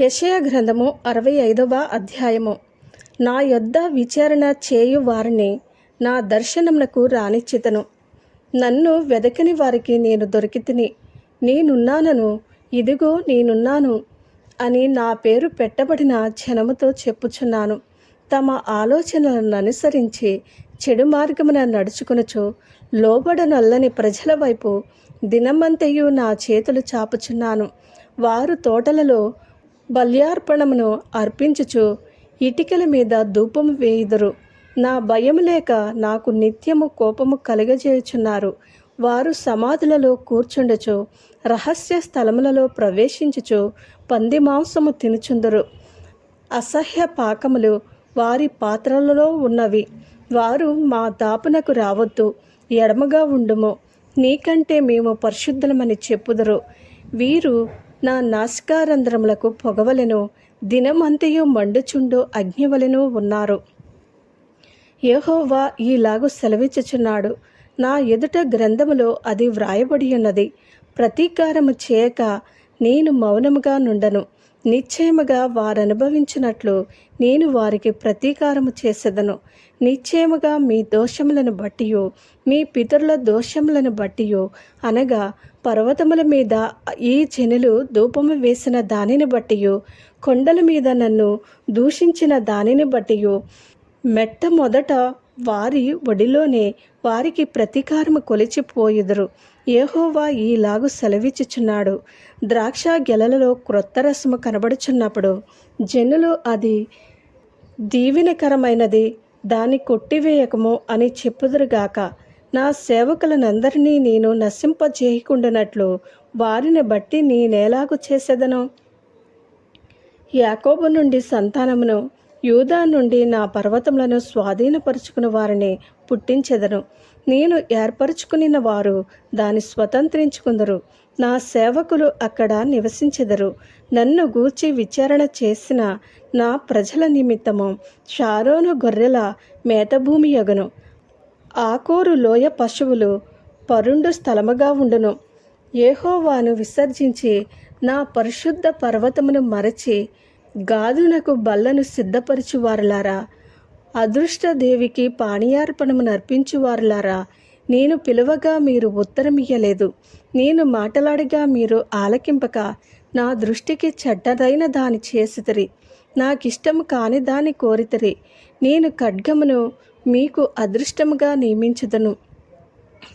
యషయ గ్రంథము అరవై ఐదవ అధ్యాయము. నా యొద్ద విచారణ చేయు వారిని నా దర్శనమునకు రానిచ్చితను నన్ను వెదకని వారికి నేను దొరికితిని. నేనున్నానను ఇదిగో నేనున్నాను అని నా పేరు పెట్టబడిన జనముతో చెప్పుచున్నాను. తమ ఆలోచనలను అనుసరించి చెడు మార్గమున నడుచుకునుచు లోబడనల్లని ప్రజల వైపు దినమంతయు నా చేతులు చాపుచున్నాను. వారు తోటలలో బల్యార్పణమును అర్పించుచు ఇటికల మీద ధూపము వేయుదురు. నా భయం లేక నాకు నిత్యము కోపము కలుగజేయుచున్నారు. వారు సమాధులలో కూర్చుండచు రహస్య స్థలములలో ప్రవేశించుచు పంది మాంసము తినుచుందరు. అసహ్య పాకములు వారి పాత్రలలో ఉన్నవి. వారు మా దాపునకు రావద్దు ఎడమగా ఉండుము. నీకంటే మేము పరిశుద్ధులమని చెప్పుదురు. వీరు నా నాసికారంధ్రములకు పొగవలెను దినమంతయు మండుచుండు అగ్నివలెను ఉన్నారు. యహోవా ఈలాగు సెలవిచ్చుచున్నాడు. నా ఎదుట గ్రంథములో అది వ్రాయబడి ఉన్నది ప్రతీకారము చేయక నేను మౌనముగా నుండను. నిశ్చయముగా వారనుభవించినట్లు నేను వారికి ప్రతీకారము చేసేదను. నిశ్చయముగా మీ దోషములను బట్టియో మీ పితరుల దోషములను బట్టియో అనగా పర్వతముల మీద ఈ జనులు ధూపము వేసిన దానిని బట్టియో కొండల మీద నన్ను దూషించిన దానిని బట్టియో మెట్ట మొదట వారి ఒడిలోనే వారికి ప్రతీకారము కొలిచిపోయుదురు. ఏహోవా ఈలాగు సెలవిచ్చుచున్నాడు. ద్రాక్ష గెలలలో క్రొత్త రసము కనబడుచున్నప్పుడు జనులు అది దీవెనకరమైనది దాన్ని కొట్టివేయకము అని చెప్పుదురుగాక నా సేవకులనందరినీ నేను నశింపజేయకుండానట్లు వారిని బట్టి నేనేలాగు చేసేదను? యాకోబు నుండి సంతానమును యూదా నుండి నా పర్వతములను స్వాధీనపరుచుకుని వారిని పుట్టించెదను. నేను ఏర్పరచుకునిన వారు దాన్ని స్వతంత్రించుకుందరు. నా సేవకులు అక్కడ నివసించెదరు. నన్ను గూర్చి విచారణ చేసిన నా ప్రజల నిమిత్తము షారోను గొర్రెల మేతభూమి యగును ఆకోరు లోయ పశువులు పరుండు స్థలముగా ఉండును. ఏహోవాను విసర్జించి నా పరిశుద్ధ పర్వతమును మరచి గాదునకు బల్లను సిద్ధపరచువారులారా. అదృష్టదేవికి పానీయార్పణము నర్పించువారులారా. నేను పిలువగా మీరు ఉత్తరమియ్యలేదు. నేను మాటలాడగా మీరు ఆలకింపక నా దృష్టికి చెడ్డదైన దాని చేసితిరి. నాకిష్టము కాని దాని కోరితిరి. నేను ఖడ్గమును మీకు అదృష్టముగా నియమించుదను.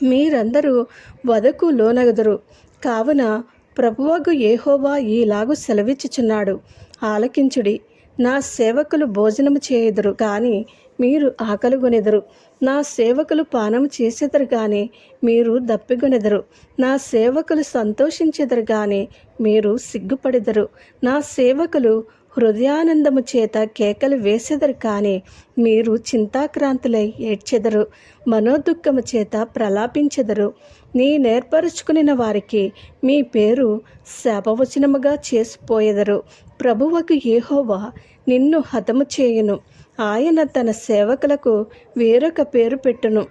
మీరందరూ వదకు లోనగదురు. కావున ప్రభువగు ఏహోవా ఈలాగు సెలవిచ్చుచున్నాడు. ఆలకించుడి. నా సేవకులు భోజనము చేయుదురు కానీ మీరు ఆకలిగొనెదరు నా సేవకులు పానము చేసేదరు కానీ మీరు దప్పిగొనెదరు నా సేవకులు సంతోషించెదరు కానీ మీరు సిగ్గుపడెదరు. నా సేవకులు హృదయానందము చేత కేకలు వేసెదరు కానీ మీరు చింతాక్రాంతులై ఏడ్చెదరు. మనోదుఃఖము చేత ప్రలాపించెదరు. నీ నేర్పరుచుకున్న వారికి మీ పేరు శాపవచనముగా చేసిపోయెదరు. ప్రభువకు ఏహోవా నిన్ను హతము చేయును. ఆయన తన సేవకులకు వేరొక పేరు పెట్టును.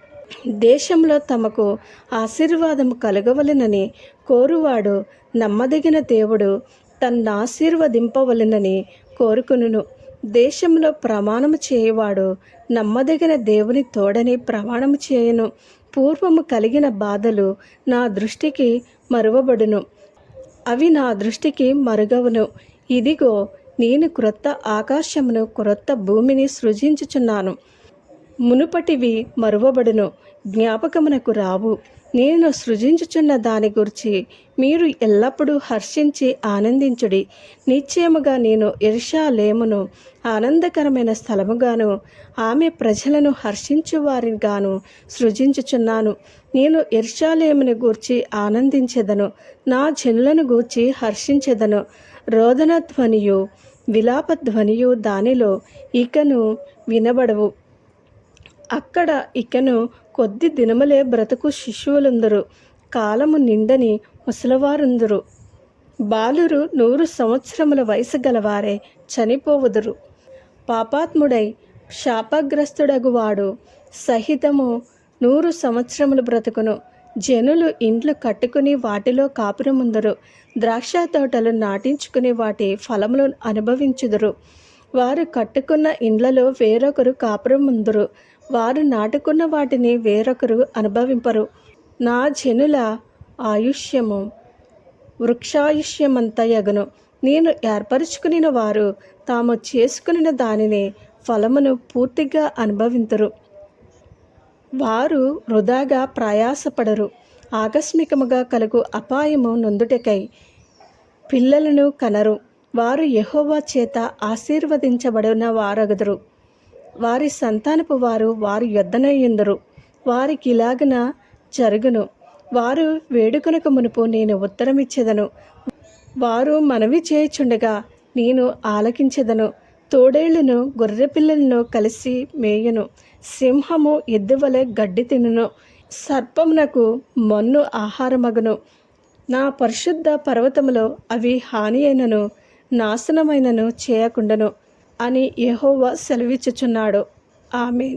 దేశంలో తమకు ఆశీర్వాదము కలగవలెనని కోరువాడు నమ్మదగిన దేవుడు తన్ను ఆశీర్వదింపవలెనని కోరుకును దేశంలో ప్రమాణము చేయవాడు నమ్మదగిన దేవుని తోడని ప్రమాణము చేయను. పూర్వము కలిగిన బాధలు నా దృష్టికి మరువబడును. అవి నా దృష్టికి మరుగవును. ఇదిగో నేను క్రొత్త ఆకాశమును క్రొత్త భూమిని సృజించుచున్నాను. మునుపటివి మరువబడును జ్ఞాపకమునకు రావు. నేను సృజించుచున్న దాని గురించి మీరు ఎల్లప్పుడూ హర్షించి ఆనందించుడి. నిశ్చయముగా నేను ఇర్షాలేమును ఆనందకరమైన స్థలముగాను ఆమె ప్రజలను హర్షించు వారిగాను సృజించుచున్నాను. నేను ఎర్షాలేముని గూర్చి ఆనందించెదను నా జనులను గూర్చి హర్షించెదను. రోదన ధ్వనియు విలాప ధ్వనియు దానిలో ఇకను వినబడవు. అక్కడ ఇకను కొద్ది దినములే బ్రతుకు శిశువులందరూ. కాలము నిండని ముసలివారుందరు. బాలురు నూరు సంవత్సరముల వయసు గలవారే చనిపోవుదురు. పాపాత్ముడై శాపగ్రస్తుడగువాడు. సహితము నూరు సంవత్సరములు బ్రతుకును జనులు ఇండ్లు కట్టుకుని వాటిలో కాపురముందరు. ద్రాక్ష తోటలు నాటించుకుని వాటి ఫలములు అనుభవించుదురు. వారు కట్టుకున్న ఇండ్లలో వేరొకరు కాపురముందురు. వారు నాటుకున్న వాటిని వేరొకరు అనుభవింపరు. నా జనుల ఆయుష్యము వృక్షాయుష్యమంతయగును నేను ఏర్పరచుకునిన వారు తాము చేసుకునిన దానిని ఫలమును పూర్తిగా అనుభవింతురు. వారు వృధాగా ప్రయాసపడరు. ఆకస్మికముగా కలుగు అపాయము నొందుటకై పిల్లలను కనరు. వారు యహోవా చేత ఆశీర్వదించబడిన వారగుదురు. వారి సంతానపు వారు వారి యొద్దనయ్యుందరు. వారికి ఇలాగన జరుగును. వారు వేడుకొనక మునుపు నేను ఉత్తరమిచ్చేదను. వారు మనవి చేయుచుండగా నేను ఆలకించెదను. తోడేళ్ళను గొర్రెపిల్లలను కలిసి మేయను. సింహము ఎద్దువలె గడ్డి తినును. సర్పమునకు మన్ను ఆహారమగును. నా పరిశుద్ధ పర్వతములో అవి హాని అయినను నాశనమైనను చేయకుండను. అని యహోవా సెలవిచ్చుచున్నాడు. ఆమె